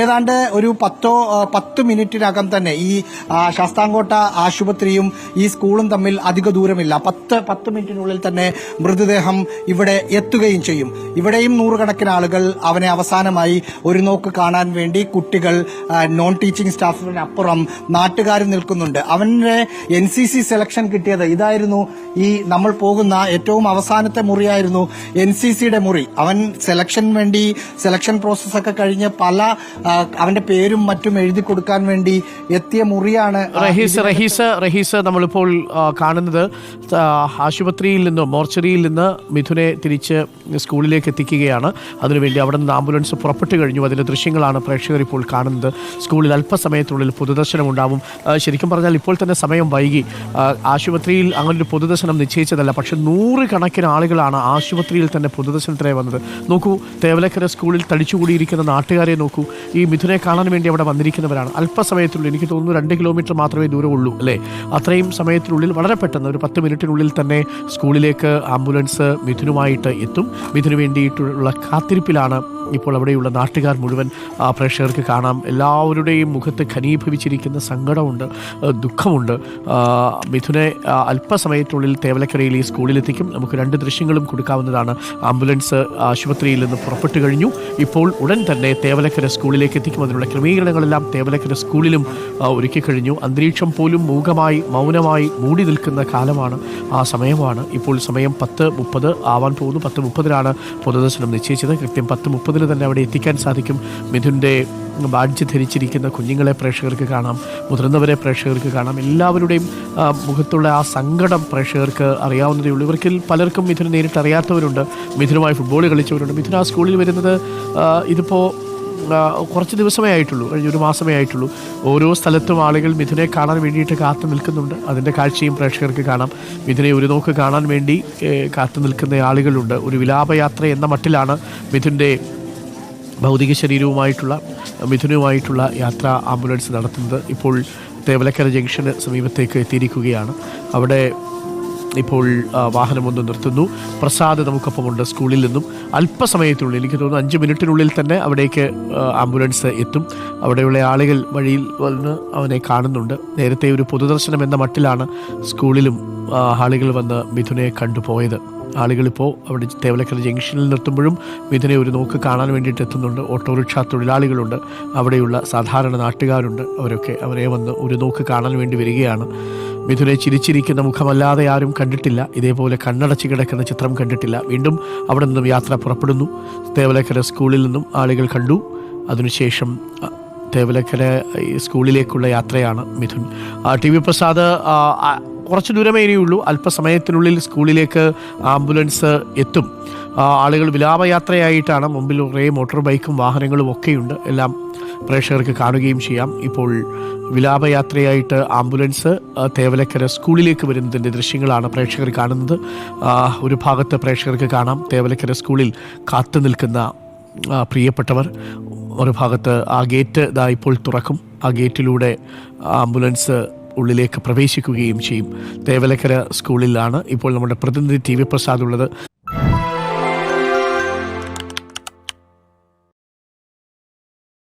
ഏതാണ്ട് ഒരു പത്തോ പത്ത് മിനിറ്റിനകം തന്നെ ഈ ശാസ്താംകോട്ട ആശുപത്രിയും ഈ സ്കൂളും തമ്മിൽ അധിക ദൂരമില്ല. പത്ത് പത്ത് മിനിറ്റിനുള്ളിൽ തന്നെ മൃതദേഹം ഇവിടെ എത്തുകയും ചെയ്യും. ഇവിടെയും നൂറുകണക്കിന് ആളുകൾ അവനെ അവസാനമായി ഒരു നോക്ക് കാണാൻ വേണ്ടി കുട്ടികൾ നോൺ ടീച്ചിങ് സ്റ്റാഫിനപ്പുറം നാട്ടുകാർ നിൽക്കുന്നുണ്ട്. അവന്റെ എൻ സി സി സെലക്ഷൻ കിട്ടിയത് ഇതായിരുന്നു ഈ നമ്മൾ പോകുന്ന ഏറ്റവും അവസാനത്തെ മുറിയായിരുന്നു എൻ സി സിയുടെ മുറി. അവൻ സെലക്ഷൻ വേണ്ടി സെലക്ഷൻ പ്രോസസ്സൊക്കെ കഴിഞ്ഞ് പല അവന്റെ പേരും മറ്റും എഴുതി കൊടുക്കാൻ വേണ്ടി എത്തിയ മുറിയാണ് റഹീസ് റഹീസ് റഹീസ് നമ്മളിപ്പോൾ കാണുന്നത്. ആശുപത്രിയിൽ നിന്ന് മോർച്ചറിയിൽ നിന്ന് മിഥുനെ തിരിച്ച് സ്കൂളിലേക്ക് എത്തിക്കുകയാണ്. അതിനുവേണ്ടി അവിടെ നിന്ന് ആംബുലൻസ് പുറപ്പെട്ടു കഴിഞ്ഞു. അതിന്റെ ദൃശ്യങ്ങളാണ് പ്രേക്ഷകർ ഇപ്പോൾ കാണുന്നത്. സ്കൂളിൽ അല്പസമയത്തിനുള്ളിൽ പൊതുദർശനം ഉണ്ടാവും. ശരിക്കും പറഞ്ഞാൽ ഇപ്പോൾ തന്നെ സമയം വൈകി. ആശുപത്രിയിൽ അങ്ങനെ ഒരു പൊതുദർശനം നിശ്ചയിച്ചതല്ല പക്ഷെ നൂറുകണക്കിന് ആളുകളാണ് ആശുപത്രിയിൽ തന്നെ പൊതുദർശനത്തിനായി വന്നത്. നോക്കൂ തേവലക്കര സ്കൂളിൽ തടിച്ചുകൂടിയിരിക്കുന്ന നാട്ടുകാരെ നോക്കൂ. ഈ മിഥുനെ കാണാൻ വേണ്ടി അവിടെ വന്നിരിക്കുന്നവരാണ്. അല്പസമയത്തിനുള്ളിൽ എനിക്ക് തോന്നുന്നു രണ്ട് കിലോമീറ്റർ മാത്രമേ ദൂരമുള്ളൂ അല്ലേ? അത്രയും സമയത്തിനുള്ളിൽ വളരെ പെട്ടെന്ന് ഒരു പത്ത് മിനിറ്റിനുള്ളിൽ തന്നെ സ്കൂളിലേക്ക് ആംബുലൻസ് മിഥുനുമായിട്ട് എത്തും. മിഥുന് വേണ്ടിയിട്ടുള്ള കാത്തിരിപ്പിലാണ് ഇപ്പോൾ അവിടെയുള്ള നാട്ടുകാർ മുഴുവൻ ആ, പ്രേക്ഷകർക്ക് കാണാം. എല്ലാവരുടെയും മുഖത്ത് ഖനീഭവിച്ചിരിക്കുന്ന സങ്കടമുണ്ട് ദുഃഖമുണ്ട്. മിഥുനെ അല്പസമയത്തുള്ളിൽ തേവലക്കരയിൽ ഈ സ്കൂളിലെത്തിക്കും. നമുക്ക് രണ്ട് ദൃശ്യങ്ങളും കൊടുക്കാവുന്നതാണ്. ആംബുലൻസ് ആശുപത്രിയിൽ നിന്ന് പുറപ്പെട്ടു കഴിഞ്ഞു. ഇപ്പോൾ ഉടൻ തന്നെ തേവലക്കര സ്കൂളിലേക്ക് എത്തിക്കും. അതിനുള്ള ക്രമീകരണങ്ങളെല്ലാം തേവലക്കര സ്കൂളിലും ഒരുക്കി കഴിഞ്ഞു. അന്തരീക്ഷം പോലും മൂകമായി മൗനമായി മൂടി നിൽക്കുന്ന കാലമാണ് ആ സമയമാണ്. ഇപ്പോൾ സമയം പത്ത് മുപ്പത് ആവാൻ പോകുന്നു. പത്ത് മുപ്പതിനാണ് പൊതുദർശനം നിശ്ചയിച്ചത്. കൃത്യം പത്ത് മുപ്പതിന് തന്നെ അവിടെ എത്തിക്കാൻ സാധിക്കും. മിഥുന്റെ ബാഡ്ജ് ധരിച്ചിരിക്കുന്ന കുഞ്ഞുങ്ങളെ പ്രേക്ഷകർക്ക് കാണാം മുതിർന്നവരെ പ്രേക്ഷകർക്ക് കാണാം. എല്ലാവരുടെയും മുഖത്തുള്ള ആ സങ്കടം പ്രേക്ഷകർക്ക് അറിയാവുന്നതേ ഉള്ളൂ. ഇവർക്കിൽ പലർക്കും മിഥുനെ നേരിട്ട് അറിയാത്തവരുണ്ട്. മിഥുനുമായി ഫുട്ബോൾ കളിച്ചവരുണ്ട്. മിഥുന ആ സ്കൂളിൽ വരുന്നത് ഇതിപ്പോൾ കുറച്ച് ദിവസമേ ആയിട്ടുള്ളൂ. കഴിഞ്ഞ ഒരു മാസമേ ആയിട്ടുള്ളൂ. ഓരോ സ്ഥലത്തും ആളുകൾ മിഥുനെ കാണാൻ വേണ്ടിയിട്ട് കാത്തു നിൽക്കുന്നുണ്ട്. അതിന്റെ കാഴ്ചയും പ്രേക്ഷകർക്ക് കാണാം. മിഥുനെ ഒരു നോക്ക് കാണാൻ വേണ്ടി കാത്തു നിൽക്കുന്ന ആളുകളുണ്ട്. ഒരു വിലാപയാത്ര എന്ന മട്ടിലാണ് മിഥുന്റെ ഭൗതിക ശരീരവുമായിട്ടുള്ള മിഥുനുമായിട്ടുള്ള യാത്ര ആംബുലൻസ് നടത്തുന്നത് ഇപ്പോൾ തേവലക്കര ജംഗ്ഷന് സമീപത്തേക്ക് എത്തിയിരിക്കുകയാണ്. അവിടെ ഇപ്പോൾ വാഹനമൊന്ന് നിർത്തുന്നു. പ്രസാദ് നമുക്കൊപ്പമുണ്ട് സ്കൂളിൽ നിന്നും. അല്പസമയത്തിനുള്ളിൽ എനിക്ക് തോന്നുന്നു അഞ്ച് മിനിറ്റിനുള്ളിൽ തന്നെ അവിടേക്ക് ആംബുലൻസ് എത്തും. അവിടെയുള്ള ആളുകൾ വഴിയിൽ വന്ന് അവനെ കാണുന്നുണ്ട്. നേരത്തെ ഒരു പൊതുദർശനം എന്ന മട്ടിലാണ് സ്കൂളിലും ആളുകൾ വന്ന് മിഥുനെ കണ്ടുപോയത്. ആളുകളിപ്പോൾ അവിടെ തേവലക്കര ജംഗ്ഷനിൽ നിർത്തുമ്പോഴും മിഥുനെ ഒരു നോക്ക് കാണാൻ വേണ്ടിയിട്ട് എത്തുന്നുണ്ട്. ഓട്ടോറിക്ഷ തൊഴിലാളികളുണ്ട്. അവിടെയുള്ള സാധാരണ നാട്ടുകാരുണ്ട്. അവരൊക്കെ അവരെ വന്ന് ഒരു നോക്ക് കാണാൻ വേണ്ടി വരികയാണ്. മിഥുനെ ചിരിച്ചിരിക്കുന്ന മുഖമല്ലാതെ ആരും കണ്ടിട്ടില്ല. ഇതേപോലെ കണ്ണടച്ച് കിടക്കുന്ന ചിത്രം കണ്ടിട്ടില്ല. വീണ്ടും അവിടെ നിന്നും യാത്ര പുറപ്പെടുന്നു. തേവലക്കര സ്കൂളിൽ നിന്നും ആളുകൾ കണ്ടു. അതിനുശേഷം തേവലക്കര സ്കൂളിലേക്കുള്ള യാത്രയാണ് മിഥുൻ. ടി വി പ്രസാദ് കുറച്ച് ദൂരമേ ഇനിയുള്ളൂ. അല്പസമയത്തിനുള്ളിൽ സ്കൂളിലേക്ക് ആംബുലൻസ് എത്തും. ആളുകൾ വിലാപയാത്രയായിട്ടാണ് മുമ്പിൽ കുറേ മോട്ടോർ ബൈക്കും വാഹനങ്ങളും ഒക്കെയുണ്ട്. എല്ലാം പ്രേക്ഷകർക്ക് കാണുകയും ചെയ്യാം. ഇപ്പോൾ വിലാപയാത്രയായിട്ട് ആംബുലൻസ് തേവലക്കര സ്കൂളിലേക്ക് വരുന്നതിന്റെ ദൃശ്യങ്ങളാണ് പ്രേക്ഷകർ കാണുന്നത്. ഒരു ഭാഗത്ത് പ്രേക്ഷകർക്ക് കാണാം. തേവലക്കര സ്കൂളിൽ കാത്തു നിൽക്കുന്ന പ്രിയപ്പെട്ടവർ. ഒരു ഭാഗത്ത് ആ ഗേറ്റ് ഇതാ ഇപ്പോൾ തുറക്കും. ആ ഗേറ്റിലൂടെ ആംബുലൻസ് ഉള്ളിലേക്ക് പ്രവേശിക്കുകയും ചെയ്യും. തേവലക്കര സ്കൂളിലാണ് ഇപ്പോൾ നമ്മുടെ പ്രതിനിധി ടി വി പ്രസാദ് ഉള്ളത്.